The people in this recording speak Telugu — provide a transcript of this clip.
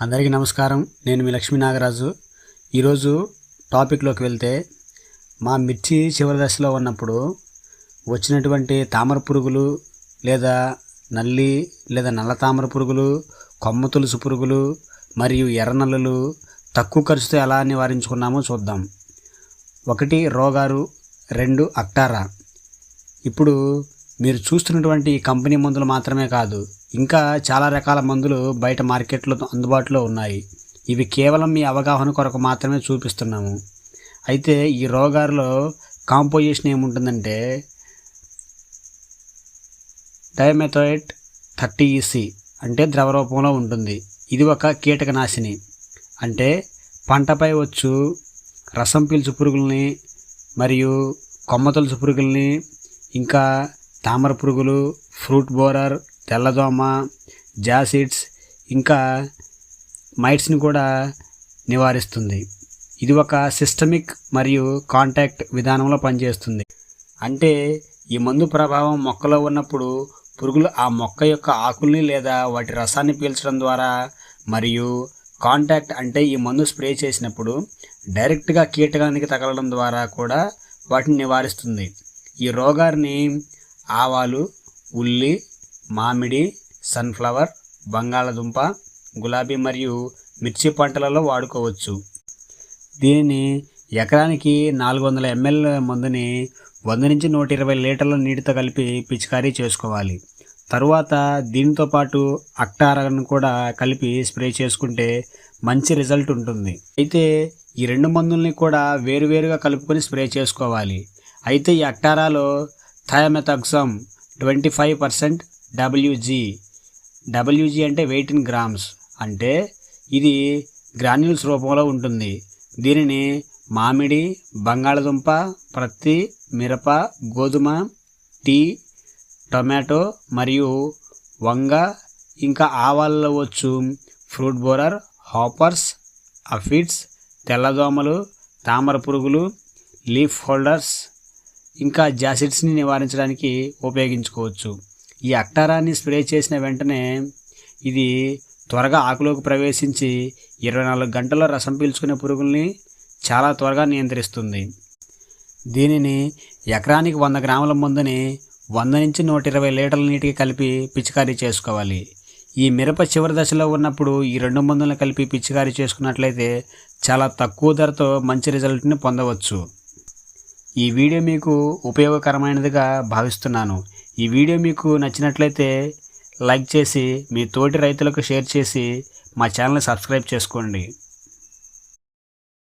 అందరికీ నమస్కారం. నేను మీ లక్ష్మీ నాగరాజు. ఈరోజు టాపిక్లోకి వెళ్తే మా మిర్చి చివరి దశలో ఉన్నప్పుడు వచ్చినటువంటి తామర పురుగులు లేదా నల్లి లేదా నల్ల తామర పురుగులు కొమ్మ తులుసు పురుగులు మరియు ఎర్రనల్లులు తక్కువ ఖర్చుతో ఎలా నివారించుకున్నామో చూద్దాం. ఒకటి రోగారు రెండు అక్టారా. ఇప్పుడు మీరు చూస్తున్నటువంటి ఈ కంపెనీ మందులు మాత్రమే కాదు ఇంకా చాలా రకాల మందులు బయట మార్కెట్లో అందుబాటులో ఉన్నాయి. ఇవి కేవలం మీ అవగాహన కొరకు మాత్రమే చూపిస్తున్నాము. అయితే ఈ రోగారులో కాంపోజిషన్ ఏముంటుందంటే డైమెథోయిట్ థర్టీ ఈసీ అంటే ద్రవ రూపంలో ఉంటుంది. ఇది ఒక కీటకనాశిని. అంటే పంటపై వచ్చు రసం పీల్చు పురుగుల్ని మరియు కొమ్మ తొలుచు పురుగుల్ని ఇంకా తామర పురుగులు ఫ్రూట్ బోరర్ తెల్లదోమ జాసిడ్స్ ఇంకా మైట్స్ని కూడా నివారిస్తుంది. ఇది ఒక సిస్టమిక్ మరియు కాంటాక్ట్ విధానంలో పనిచేస్తుంది. అంటే ఈ మందు ప్రభావం మొక్కలో ఉన్నప్పుడు పురుగులు ఆ మొక్క యొక్క ఆకుల్ని లేదా వాటి రసాన్ని పీల్చడం ద్వారా మరియు కాంటాక్ట్ అంటే ఈ మందు స్ప్రే చేసినప్పుడు డైరెక్ట్గా కీటకానికి తగలడం ద్వారా కూడా వాటిని నివారిస్తుంది. ఈ రోగాన్ని ఆవాలు ఉల్లి మామిడి సన్ఫ్లవర్ బంగాళదుంప గులాబీ మరియు మిర్చి పంటలలో వాడుకోవచ్చు. దీనిని ఎకరానికి నాలుగు వందల ఎంఎల్ మందుని వంద నుంచి నూట ఇరవై లీటర్ల నీటితో కలిపి పిచికారీ చేసుకోవాలి. తరువాత దీనితో పాటు అక్టారను కూడా కలిపి స్ప్రే చేసుకుంటే మంచి రిజల్ట్ ఉంటుంది. అయితే ఈ రెండు మందుల్ని కూడా వేరువేరుగా కలుపుకొని స్ప్రే చేసుకోవాలి. అయితే ఈ అక్టారాలో thiamethoxam twenty five percent WG. WG అంటే వెయిట్ ఇన్ గ్రామ్స్. అంటే ఇది గ్రాన్యూల్స్ రూపంలో ఉంటుంది. దీనిని మామిడి బంగాళదుంప ప్రత్తి మిరప గోధుమ టీ టొమాటో మరియు వంగ ఇంకా ఆవాలలో వచ్చు ఫ్రూట్ బోరర్ హాపర్స్ అఫిడ్స్ తెల్లదోమలు తామర పురుగులు లీఫ్ హోల్డర్స్ ఇంకా జాసిడ్స్ని నివారించడానికి ఉపయోగించుకోవచ్చు. ఈ అక్టారాన్ని స్ప్రే చేసిన వెంటనే ఇది త్వరగా ఆకులోకి ప్రవేశించి ఇరవై నాలుగు గంటల్లో రసం పీల్చుకునే పురుగుల్ని చాలా త్వరగా నియంత్రిస్తుంది. దీనిని ఎకరానికి వంద గ్రాముల మందుని వంద నుంచి నూట ఇరవై లీటర్ల నీటికి కలిపి పిచికారీ చేసుకోవాలి. ఈ మిరప చివరి దశలో ఉన్నప్పుడు ఈ రెండు మందులను కలిపి పిచికారీ చేసుకున్నట్లయితే చాలా తక్కువ ధరతో మంచి రిజల్ట్ని పొందవచ్చు. ఈ వీడియో మీకు ఉపయోగకరమైనదిగా భావిస్తున్నాను. ఈ వీడియో మీకు నచ్చినట్లయితే లైక్ చేసి మీ తోటి రైతులకు షేర్ చేసి మా ఛానల్ని సబ్స్క్రైబ్ చేసుకోండి.